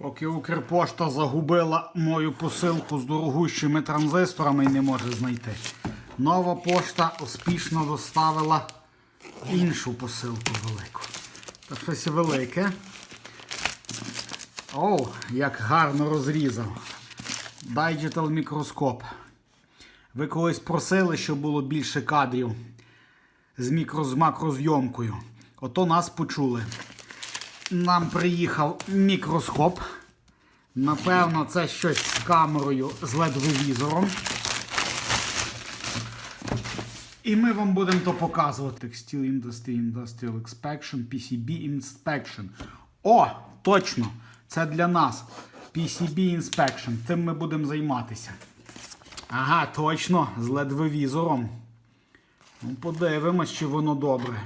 Поки Укрпошта загубила мою посилку з дорогущими транзисторами і не може знайти. Нова пошта успішно доставила іншу посилку велику. Та щось велике. О, як гарно розрізав. Digital мікроскоп. Ви колись просили, щоб було більше кадрів з, мікро, з макрозйомкою. Ото нас почули. Нам приїхав мікроскоп. Напевно, це щось з камерою з LED-візором. І ми вам будемо то показувати. Textile Industry Industrial Inspection, PCB Inspection. О, точно! Це для нас. PCB Inspection. Цим ми будемо займатися. Ага, точно, з LED-візором. Ну, подивимось, чи воно добре.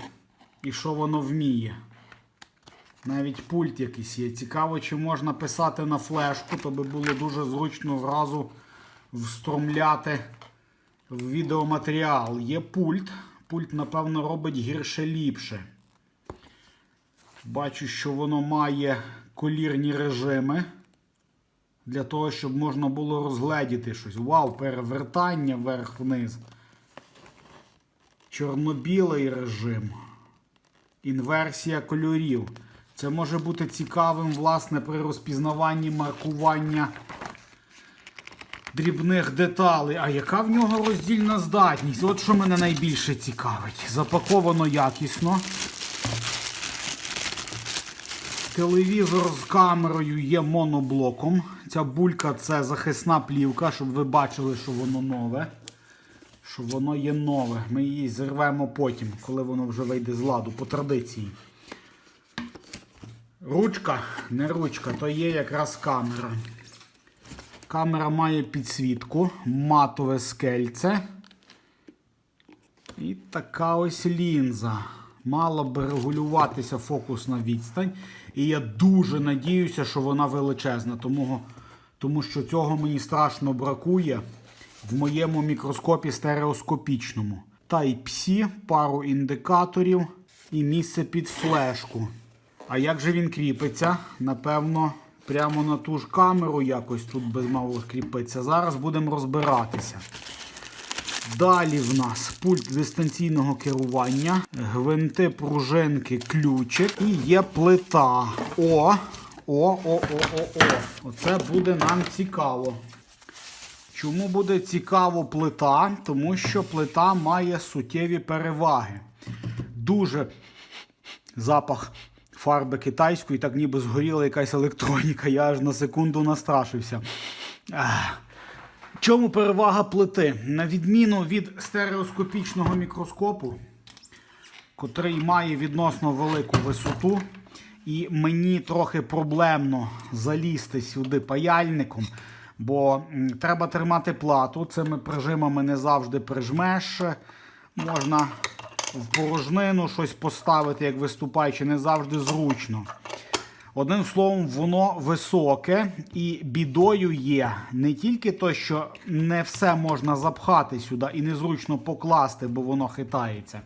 І що воно вміє. Навіть пульт якийсь є. Цікаво, чи можна писати на флешку, то би було дуже зручно зразу встромляти в відеоматеріал. Є пульт. Пульт, напевно, робить гірше ліпше. Бачу, що воно має колірні режими. Для того, щоб можна було розгледіти щось. Вау, перевертання вверх-вниз. Чорно-білий режим. Інверсія кольорів. Це може бути цікавим, власне, при розпізнаванні маркування дрібних деталей. А яка в нього роздільна здатність? От що мене найбільше цікавить. Запаковано якісно. Телевізор з камерою є моноблоком. Ця булька це захисна плівка, щоб ви бачили, що воно нове. Що воно є нове. Ми її зірвемо потім, коли воно вже вийде з ладу, по традиції. Ручка, не ручка, то є якраз камера. Камера має підсвітку, матове скельце. І така ось лінза. Мала би регулюватися фокусна відстань. І я дуже надіюся, що вона величезна, тому, тому що цього мені страшно бракує в моєму мікроскопі стереоскопічному. Type-C, пару індикаторів і місце під флешку. А як же він кріпиться? Напевно, прямо на ту ж камеру якось тут без мало кріпиться. Зараз будемо розбиратися. Далі в нас пульт дистанційного керування, гвинти, пружинки, ключик і є плита. О! О, о, о, о, о. Оце буде нам цікаво. Чому буде цікаво плита? Тому що плита має суттєві переваги. Дуже запах фарби китайської, так ніби згоріла якась електроніка. Я аж на секунду настрашився. Чому перевага плити? На відміну від стереоскопічного мікроскопу, котрий має відносно велику висоту, і мені трохи проблемно залізти сюди паяльником, бо треба тримати плату. Цими прижимами не завжди прижмеш. Можна в порожнину щось поставити, як виступаючи, не завжди зручно. Одним словом, воно високе і бідою є не тільки то, що не все можна запхати сюди і незручно покласти, бо воно хитається.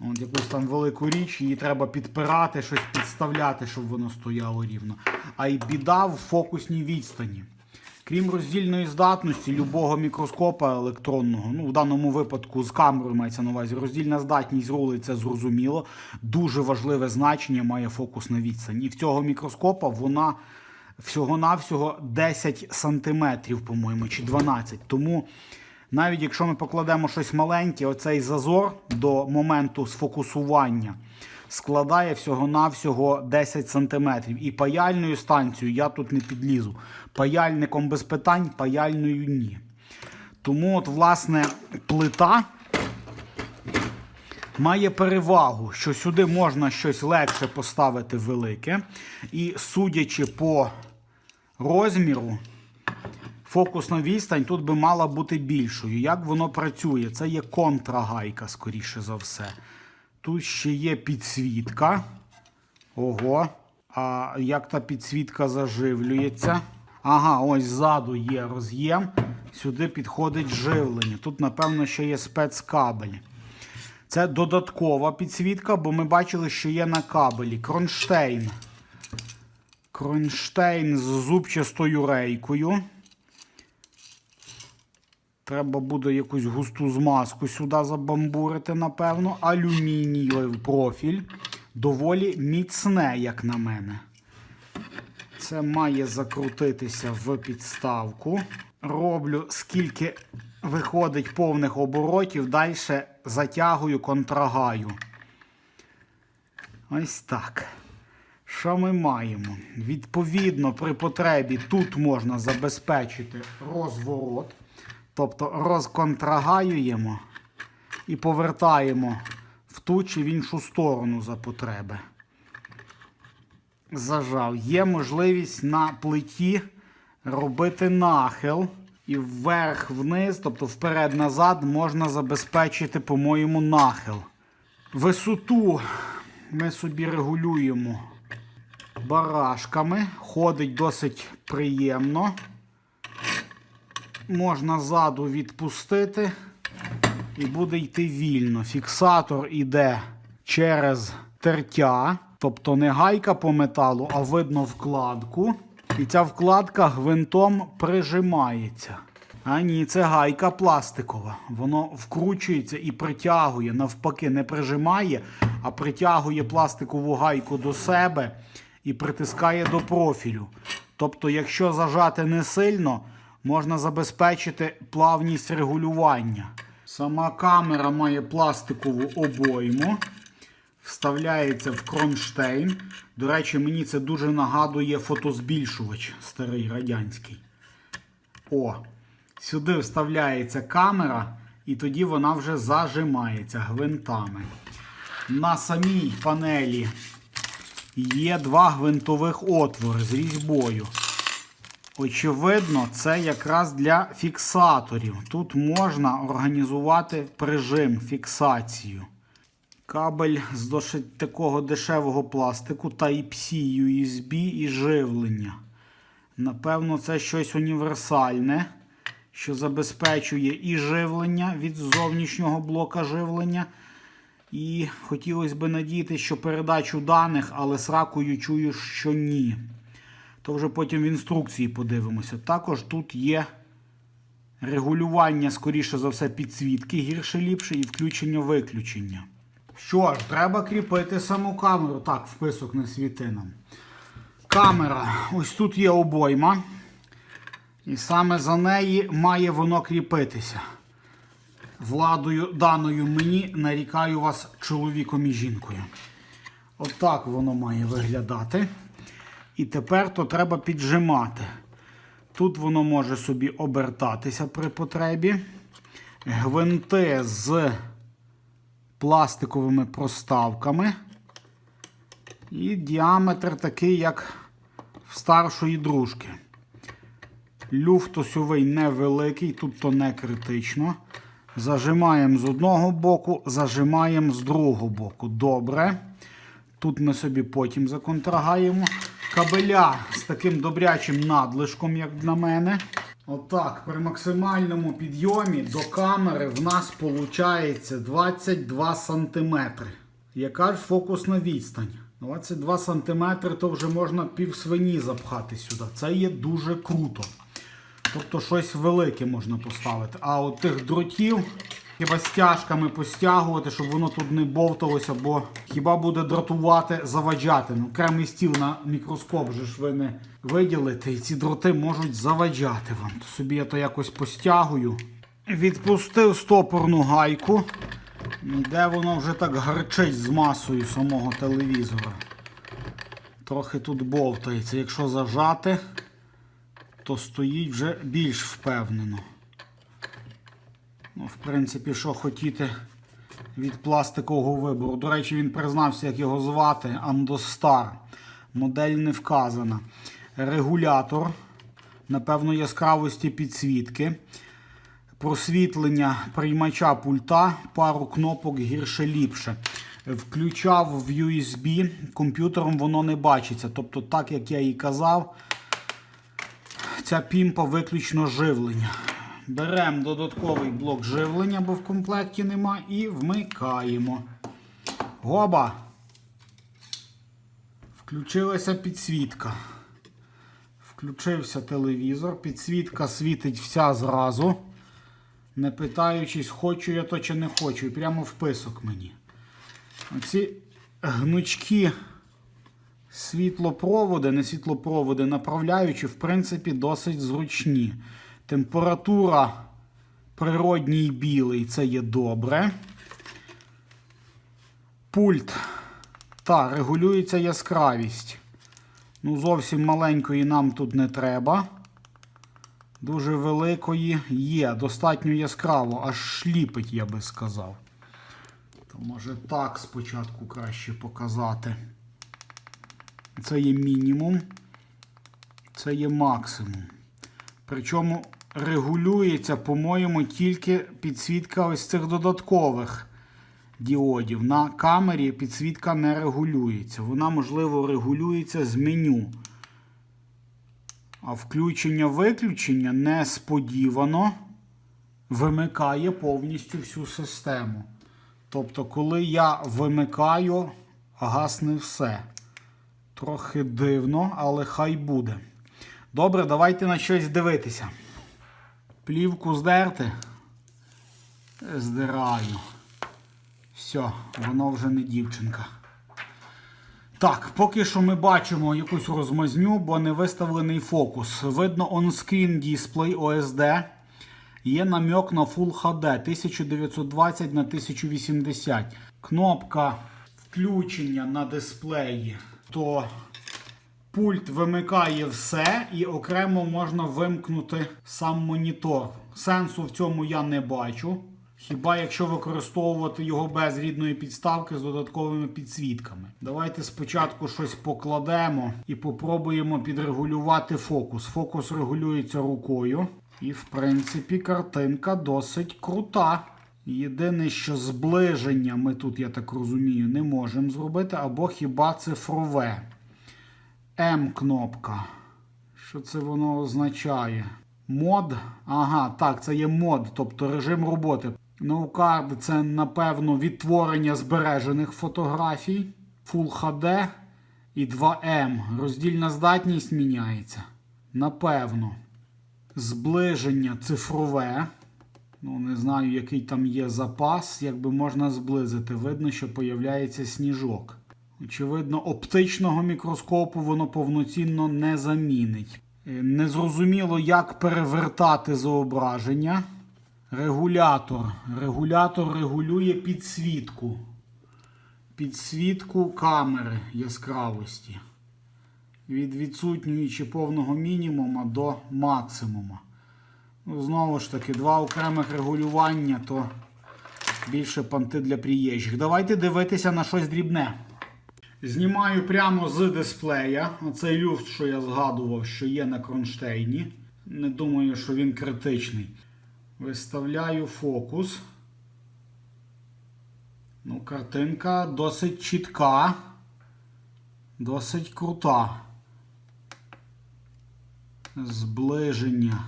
От якусь там велику річ, її треба підпирати, щось підставляти, щоб воно стояло рівно. А й біда в фокусній відстані. Крім роздільної здатності любого мікроскопа електронного, ну в даному випадку з камерою мається на увазі, роздільна здатність рули це зрозуміло. Дуже важливе значення має фокусна відстань. І в цього мікроскопа вона всього-навсього 10 сантиметрів, по-моєму, чи 12. Тому навіть якщо ми покладемо щось маленьке, оцей зазор до моменту сфокусування складає всього-навсього 10 см. І паяльною станцією я тут не підлізу. Паяльником без питань, паяльною ні. Тому, от, власне, плита має перевагу, що сюди можна щось легше поставити велике. І судячи по розміру, фокусна відстань тут би мала бути більшою. Як воно працює? Це є контрагайка, скоріше за все. Тут ще є підсвітка. Ого. А як та підсвітка заживлюється? Ага, ось ззаду є роз'єм. Сюди підходить живлення. Тут, напевно, ще є спецкабель. Це додаткова підсвітка, бо ми бачили, що є на кабелі. Кронштейн. Кронштейн з зубчастою рейкою. Треба буде якусь густу змазку сюди забамбурити, напевно. Алюмінієвий профіль. Доволі міцне, як на мене. Це має закрутитися в підставку. Роблю скільки виходить повних оборотів, далі затягую контрагаю. Ось так. Що ми маємо? Відповідно, при потребі тут можна забезпечити розворот. Тобто розконтрагаюємо і повертаємо в ту чи в іншу сторону за потреби. Зажав. Є можливість на плиті робити нахил. І вверх-вниз, тобто вперед-назад, можна забезпечити, по-моєму, нахил. Висоту ми собі регулюємо барашками. Ходить досить приємно. Можна ззаду відпустити і буде йти вільно. Фіксатор іде через тертя, тобто не гайка по металу, а видно вкладку. І ця вкладка гвинтом прижимається. А ні, це гайка пластикова. Воно вкручується і притягує, навпаки, не прижимає, а притягує пластикову гайку до себе і притискає до профілю. Тобто, якщо зажати не сильно, можна забезпечити плавність регулювання. Сама камера має пластикову обойму, вставляється в кронштейн. До речі, мені це дуже нагадує фотозбільшувач старий радянський. О, сюди вставляється камера, і тоді вона вже зажимається гвинтами. На самій панелі є два гвинтових отвори з різьбою. Очевидно, це якраз для фіксаторів. Тут можна організувати прижим, фіксацію. Кабель з досить такого дешевого пластику Type-C USB і живлення. Напевно, це щось універсальне, що забезпечує і живлення від зовнішнього блока живлення. І хотілося б надіятися, що передачу даних, але сракою чую, що ні. То вже потім в інструкції подивимося. Також тут є регулювання, скоріше за все, підсвітки гірше-ліпше і включення-виключення. Що ж, треба кріпити саму камеру. Так, вписок не світи нам. Камера. Ось тут є обойма. І саме за неї має воно кріпитися. Владою даною мені нарікаю вас чоловіком і жінкою. Отак воно має виглядати. І тепер то треба піджимати. Тут воно може собі обертатися при потребі. Гвинти з пластиковими проставками. І діаметр такий, як в старшої дружки. Люфт осьовий невеликий, тут то не критично. Зажимаємо з одного боку, зажимаємо з другого боку. Добре. Тут ми собі потім законтрагаємо. Кабеля з таким добрячим надлишком, як на мене. Отак, при максимальному підйомі до камери в нас виходить 22 см. Яка ж фокусна відстань? 22 см то вже можна пів свині запхати сюди. Це є дуже круто. Тобто щось велике можна поставити. А от тих дротів хіба стяжками постягувати, щоб воно тут не бовталося, бо хіба буде дратувати, заваджати. Ну, окремий стіл на мікроскоп же ж ви не виділите, і ці дроти можуть заваджати вам. То собі я то якось постягую. Відпустив стопорну гайку. Де воно вже так гарчить з масою самого телевізора. Трохи тут бовтається. Якщо зажати, то стоїть вже більш впевнено. Ну, в принципі, що хотіти від пластикового вибору. До речі, він признався, як його звати. Андостар. Модель не вказана. Регулятор, напевно, яскравості підсвітки. Просвітлення приймача пульта, пару кнопок гірше ліпше. Включав в USB, комп'ютером воно не бачиться. Тобто, так як я і казав, ця пімпа виключно живлення. Беремо додатковий блок живлення, бо в комплекті нема, і вмикаємо. Гоба. Включилася підсвітка. Включився телевізор, підсвітка світить вся зразу. Не питаючись, хочу я то чи не хочу. І прямо вписок мені. Оці гнучки світлопроводи, не світлопроводи, направляючі, в принципі, досить зручні. Температура природній білий це є добре. Пульт. Та, регулюється яскравість. Ну, зовсім маленької нам тут не треба. Дуже великої є. Достатньо яскраво, аж шліпить, я би сказав. То може так спочатку краще показати. Це є мінімум. Це є максимум. Причому регулюється, по-моєму, тільки підсвітка ось цих додаткових діодів. На камері підсвітка не регулюється. Вона, можливо, регулюється з меню. А включення-виключення несподівано вимикає повністю всю систему. Тобто, коли я вимикаю, гасне все. Трохи дивно, але хай буде. Добре, давайте на щось дивитися. Плівку здерти. Здираю. Все, воно вже не дівчинка. Так, поки що ми бачимо якусь розмазню, бо не виставлений фокус. Видно on-screen display OSD. Є намек на Full HD 1920 на 1080. Кнопка включення на дисплеї. То пульт вимикає все і окремо можна вимкнути сам монітор. Сенсу в цьому я не бачу. Хіба якщо використовувати його без рідної підставки з додатковими підсвітками. Давайте спочатку щось покладемо і попробуємо підрегулювати фокус. Фокус регулюється рукою. І, в принципі, картинка досить крута. Єдине, що зближення ми тут, я так розумію, не можемо зробити, або хіба цифрове. М-кнопка. Що це воно означає? Мод. Ага, так, це є мод, тобто режим роботи. NoCard це, напевно, відтворення збережених фотографій. Full HD і 2M. Роздільна здатність міняється. Напевно. Зближення цифрове. Ну, не знаю, який там є запас, якби можна зблизити. Видно, що появляється сніжок. Очевидно, оптичного мікроскопу воно повноцінно не замінить. Е, Незрозуміло, як перевертати зображення. Регулятор. Регулятор регулює підсвітку. Підсвітку камери яскравості. Від відсутньої чи повного мінімума до максимума. Ну, знову ж таки, два окремих регулювання, то більше панти для приїжджих. Давайте дивитися на щось дрібне. Знімаю прямо з дисплея. Оцей люфт, що я згадував, що є на кронштейні. Не думаю, що він критичний. Виставляю фокус. Ну, картинка досить чітка, досить крута. Зближення.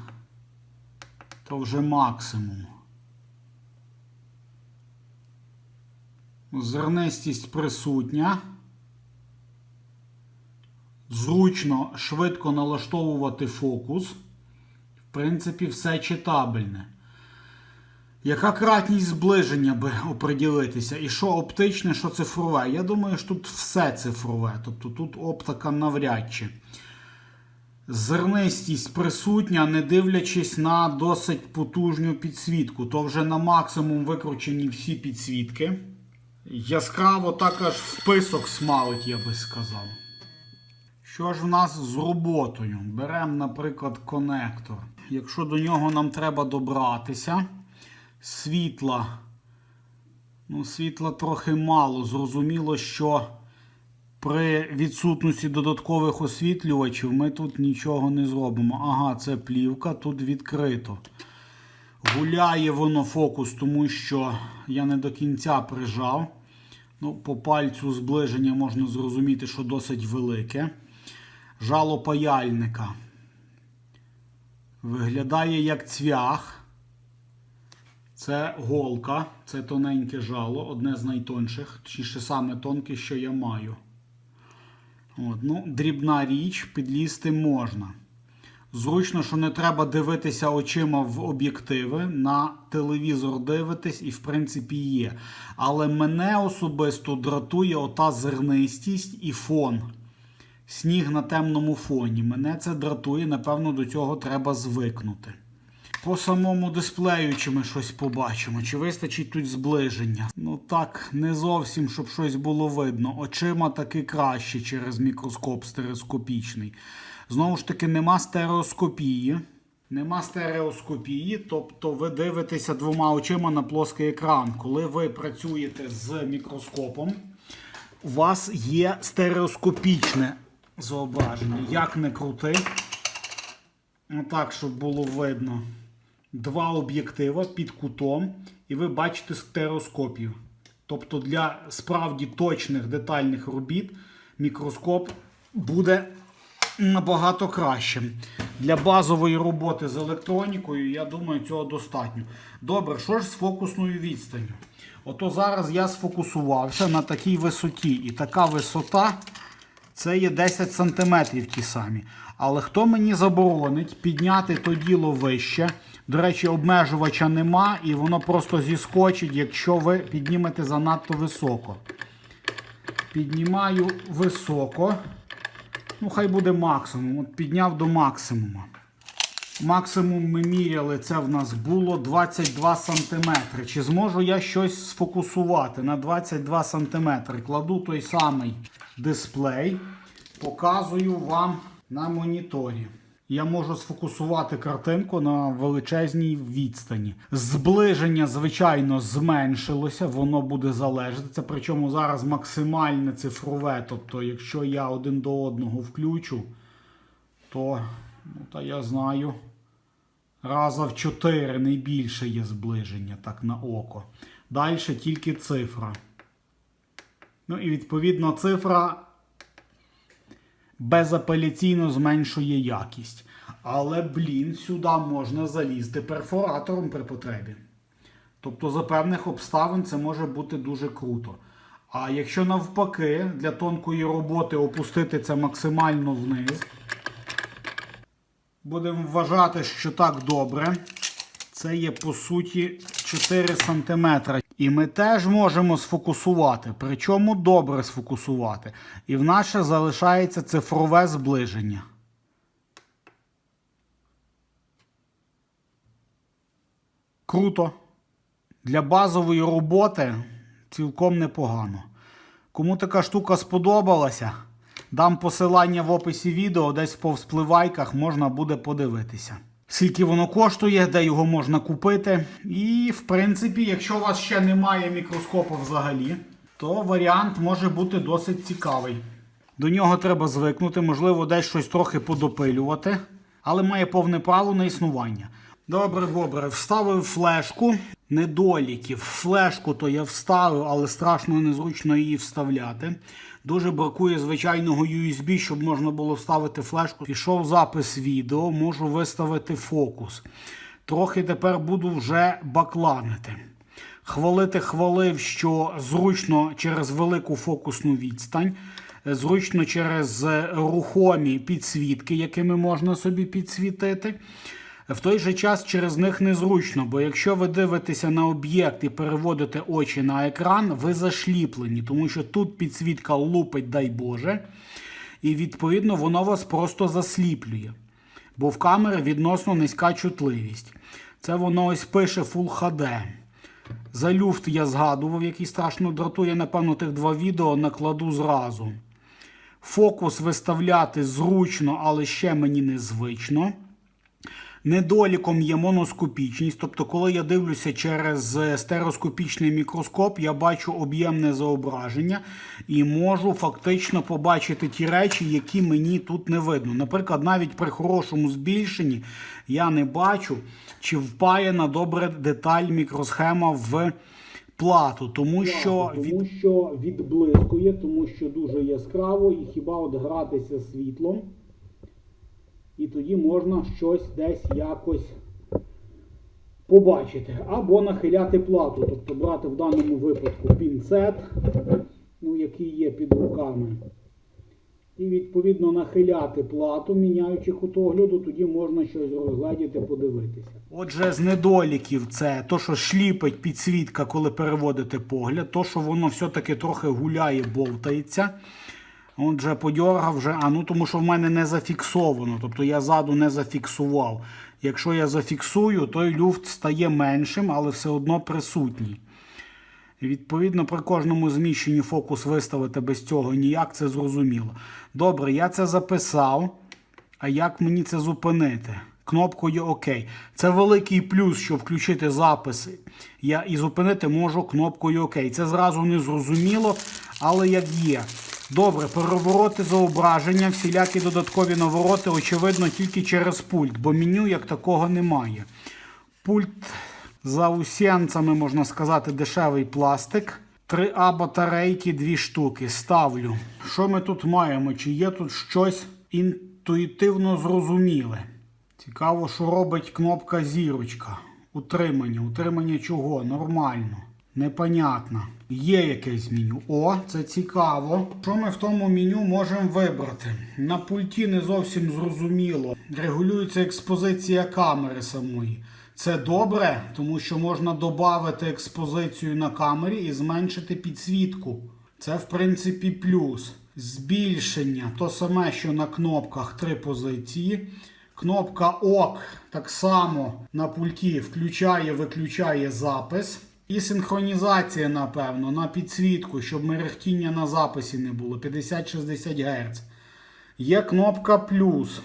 То вже максимум. Зернистість присутня. Зручно, швидко налаштовувати фокус. В принципі, все читабельне. Яка кратність зближення би оприділитися? І що оптичне, що цифрове? Я думаю, що тут все цифрове. Тобто тут оптика навряд чи. Зернистість присутня, не дивлячись на досить потужну підсвітку. То вже на максимум викручені всі підсвітки. Яскраво також вписок смалить, я би сказав. Що ж в нас з роботою? Беремо, наприклад, конектор. Якщо до нього нам треба добратися, світла. Ну, світла трохи мало. Зрозуміло, що при відсутності додаткових освітлювачів ми тут нічого не зробимо. Ага, це плівка, тут відкрито. Гуляє воно фокус, тому що я не до кінця прижав. Ну, По пальцю зближення можна зрозуміти, що досить велике. Жало паяльника. Виглядає як цвях. Це голка, це тоненьке жало, одне з найтонших, точніше саме тонке, що я маю. От, ну, Дрібна річ, підлізти можна. Зручно, що не треба дивитися очима в об'єктиви, на телевізор дивитись і, в принципі, є. Але мене особисто дратує ота зернистість і фон. Сніг на темному фоні. Мене це дратує, напевно, до цього треба звикнути. По самому дисплею чи ми щось побачимо, чи вистачить тут зближення. Ну так, не зовсім, щоб щось було видно. Очима таки краще через мікроскоп стереоскопічний. Знову ж таки, нема стереоскопії. Нема стереоскопії, тобто ви дивитеся двома очима на плоский екран. Коли ви працюєте з мікроскопом, у вас є стереоскопічне зображення. Як не крути, так, щоб було видно. Два об'єктива під кутом, і ви бачите стереоскопію. Тобто для справді точних детальних робіт мікроскоп буде набагато кращим. Для базової роботи з електронікою, я думаю, цього достатньо. Добре, що ж з фокусною відстанню? Ото зараз я сфокусувався на такій висоті. І така висота це є 10 см ті самі. Але хто мені заборонить підняти то діло вище? До речі, обмежувача нема, і воно просто зіскочить, якщо ви піднімете занадто високо. Піднімаю високо. Ну, хай буде максимум. От підняв до максимуму. Максимум ми міряли, це в нас було 22 см. Чи зможу я щось сфокусувати на 22 см? Кладу той самий дисплей, показую вам на моніторі. Я можу сфокусувати картинку на величезній відстані. Зближення, звичайно, зменшилося, воно буде залежати. Це причому зараз максимальне цифрове. Тобто, якщо я один до одного включу, то ну, та я знаю, раза в 4 не більше є зближення так на око. Далі тільки цифра. Ну і відповідно цифра безапеляційно зменшує якість. Але, блін, сюди можна залізти перфоратором при потребі. Тобто, за певних обставин це може бути дуже круто. А якщо навпаки, для тонкої роботи опустити це максимально вниз, будемо вважати, що так добре. Це є по суті 4 см. І ми теж можемо сфокусувати, причому добре сфокусувати. І в нас ще залишається цифрове зближення. Круто. Для базової роботи цілком непогано. Кому така штука сподобалася, дам посилання в описі відео, десь по вспливайках можна буде подивитися. Скільки воно коштує, де його можна купити. І, в принципі, якщо у вас ще немає мікроскопу взагалі, то варіант може бути досить цікавий. До нього треба звикнути, можливо, десь щось трохи подопилювати, але має повне право на існування. Добре, добре, вставив флешку недоліків. Флешку то я вставив, але страшно незручно її вставляти. Дуже бракує звичайного USB, щоб можна було вставити флешку. Пішов запис відео, можу виставити фокус. Трохи тепер буду вже бакланити. Хвалити хвалив, що зручно через велику фокусну відстань, зручно через рухомі підсвітки, якими можна собі підсвітити. В той же час через них незручно, бо якщо ви дивитеся на об'єкт і переводите очі на екран, ви зашліплені, тому що тут підсвітка лупить, дай Боже, і відповідно воно вас просто засліплює. Бо в камери відносно низька чутливість. Це воно ось пише Full HD. За люфт я згадував, який страшно дратує, напевно, тих два відео накладу зразу. Фокус виставляти зручно, але ще мені незвично. Недоліком є моноскопічність, тобто, коли я дивлюся через стереоскопічний мікроскоп, я бачу об'ємне зображення і можу фактично побачити ті речі, які мені тут не видно. Наприклад, навіть при хорошому збільшенні я не бачу, чи впаяна добре деталь мікросхема в плату, тому що, тому що відблискує, тому що дуже яскраво, і хіба от гратися світлом. І тоді можна щось десь якось побачити. Або нахиляти плату, тобто брати в даному випадку пінцет, ну, який є під руками. і відповідно нахиляти плату, міняючи кут огляду, тоді можна щось розгледіти, подивитися. Отже, з недоліків це то, що шліпить підсвітка, коли переводите погляд, то, що воно все-таки трохи гуляє, болтається. Отже, подьоргав вже, а ну тому що в мене не зафіксовано, тобто я ззаду не зафіксував. Якщо я зафіксую, той люфт стає меншим, але все одно присутній. Відповідно, при кожному зміщенні фокус виставити без цього ніяк, це зрозуміло. Добре, я це записав. А як мені це зупинити? Кнопкою ОК. Це великий плюс, що включити записи. Я і зупинити можу кнопкою ОК. Це зразу не зрозуміло, але як є. Добре, перевороти зображення, всілякі додаткові навороти, очевидно, тільки через пульт, бо меню як такого немає. Пульт за усянцями, можна сказати, дешевий пластик. 3А батарейки, дві штуки. Ставлю. Що ми тут маємо? Чи є тут щось інтуїтивно зрозуміле? Цікаво, що робить кнопка зірочка. Утримання. Утримання чого? Нормально. Непонятно. Є якесь меню. О, це цікаво. Що ми в тому меню можемо вибрати? На пульті не зовсім зрозуміло. Регулюється експозиція камери самої. Це добре, тому що можна додати експозицію на камері і зменшити підсвітку. Це, в принципі, плюс. Збільшення то саме, що на кнопках три позиції. Кнопка ОК так само на пульті включає, виключає запис. І синхронізація, напевно, на підсвітку, щоб мерехтіння на записі не було. 50-60 Гц. Є кнопка плюс.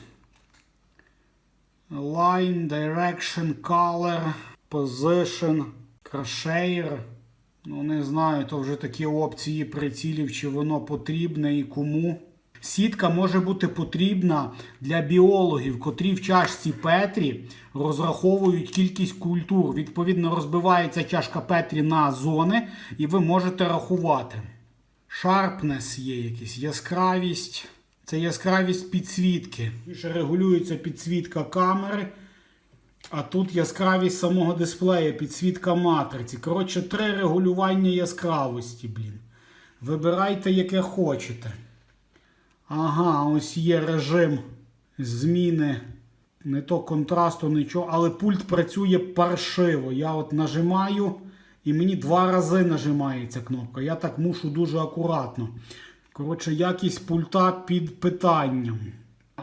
Line, Direction, Color, Position, Crosshair. Ну, не знаю, то вже такі опції прицілів, чи воно потрібне і кому. Сітка може бути потрібна для біологів, котрі в чашці Петрі розраховують кількість культур. Відповідно, розбивається чашка Петрі на зони, і ви можете рахувати. Sharpness є якийсь, яскравість. Це яскравість підсвітки. Ще регулюється підсвітка камери. А тут яскравість самого дисплея, підсвітка матриці. Коротше, три регулювання яскравості, блін. Вибирайте, яке хочете. Ага, ось є режим зміни. Не то контрасту, нічого, але пульт працює паршиво. Я от нажимаю і мені два рази нажимається кнопка. Я так мушу дуже акуратно. Коротше, якість пульта під питанням.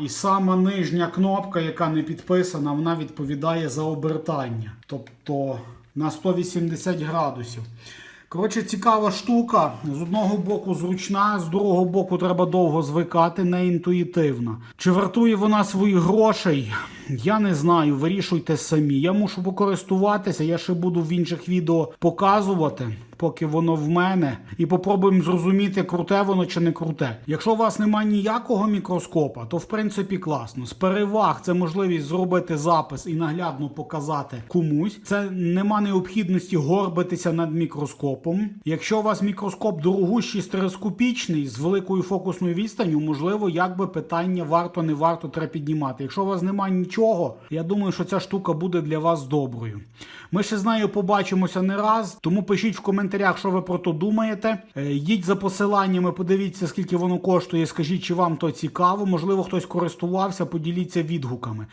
І сама нижня кнопка, яка не підписана, вона відповідає за обертання. Тобто на 180 градусів. Коротше, цікава штука. З одного боку зручна, з другого боку треба довго звикати, не інтуїтивна. Чи вартує вона своїх грошей? Я не знаю, вирішуйте самі. Я мушу покористуватися, я ще буду в інших відео показувати, поки воно в мене. І попробуємо зрозуміти, круте воно чи не круте. Якщо у вас немає ніякого мікроскопа, то в принципі класно. З переваг це можливість зробити запис і наглядно показати комусь. Це нема необхідності горбитися над мікроскопом. Якщо у вас мікроскоп дорогущий стереоскопічний з великою фокусною відстанню, можливо, якби питання варто не варто треба піднімати. Якщо у вас немає нічого, я думаю, що ця штука буде для вас доброю. Ми ще з нею побачимося не раз, тому пишіть в коментарях, що ви про то думаєте. Їдь за посиланнями, подивіться, скільки воно коштує. Скажіть, чи вам то цікаво. Можливо, хтось користувався, поділіться відгуками.